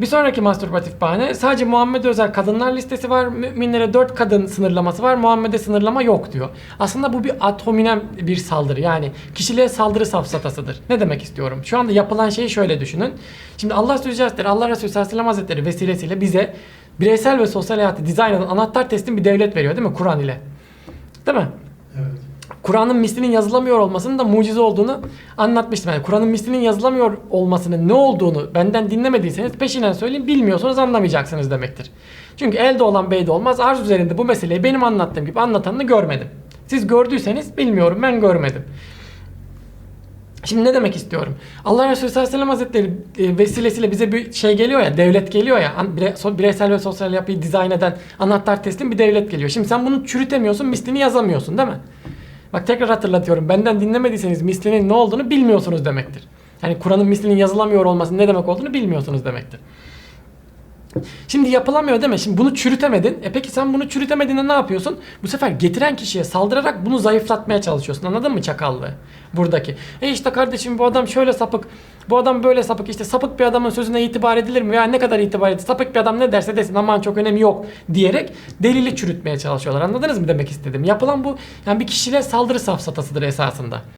Bir sonraki mastürbatif bahane sadece Muhammed özel kadınlar listesi var. Müminlere 4 kadın sınırlaması var. Muhammed'e sınırlama yok diyor. Aslında bu bir atominem bir saldırı. Yani kişiliğe saldırı safsatasıdır. Ne demek istiyorum? Şu anda yapılan şeyi şöyle düşünün. Şimdi Allah Sözcü Allah Resulü Sallallahu Hazretleri vesilesiyle bize bireysel ve sosyal hayatı dizayn eden anahtar teslim bir devlet veriyor değil mi? Kur'an ile. Değil mi? Kur'an'ın mislinin yazılamıyor olmasının da mucize olduğunu anlatmıştım. Yani Kur'an'ın mislinin yazılamıyor olmasının ne olduğunu benden dinlemediyseniz peşinden söyleyeyim bilmiyorsanız anlamayacaksınız demektir. Çünkü elde olan beyde olmaz. Arz üzerinde bu meseleyi benim anlattığım gibi anlatanını görmedim. Siz gördüyseniz bilmiyorum ben görmedim. Şimdi ne demek istiyorum? Allah Resulü sallallahu aleyhi ve sellem hazretleri e, vesilesiyle bize bir şey geliyor ya, devlet geliyor ya, bireysel ve sosyal yapıyı dizayn eden anahtar teslim bir devlet geliyor. Şimdi sen bunu çürütemiyorsun, mislini yazamıyorsun değil mi? Bak tekrar hatırlatıyorum. Benden dinlemediyseniz mislinin ne olduğunu bilmiyorsunuz demektir. Yani Kur'an'ın mislinin yazılamıyor olmasının ne demek olduğunu bilmiyorsunuz demektir. Şimdi yapılamıyor deme. Şimdi bunu çürütemedin. E peki sen bunu çürütemediğinde ne yapıyorsun? Bu sefer getiren kişiye saldırarak bunu zayıflatmaya çalışıyorsun. Anladın mı çakallığı? Buradaki. E işte kardeşim bu adam şöyle sapık. Bu adam böyle sapık. İşte sapık bir adamın sözüne itibar edilir mi? Ya ne kadar itibar edilir? Sapık bir adam ne derse desin aman çok önemi yok diyerek delili çürütmeye çalışıyorlar. Anladınız mı demek istedim? Yapılan bu yani bir kişiliğe saldırı safsatasıdır esasında.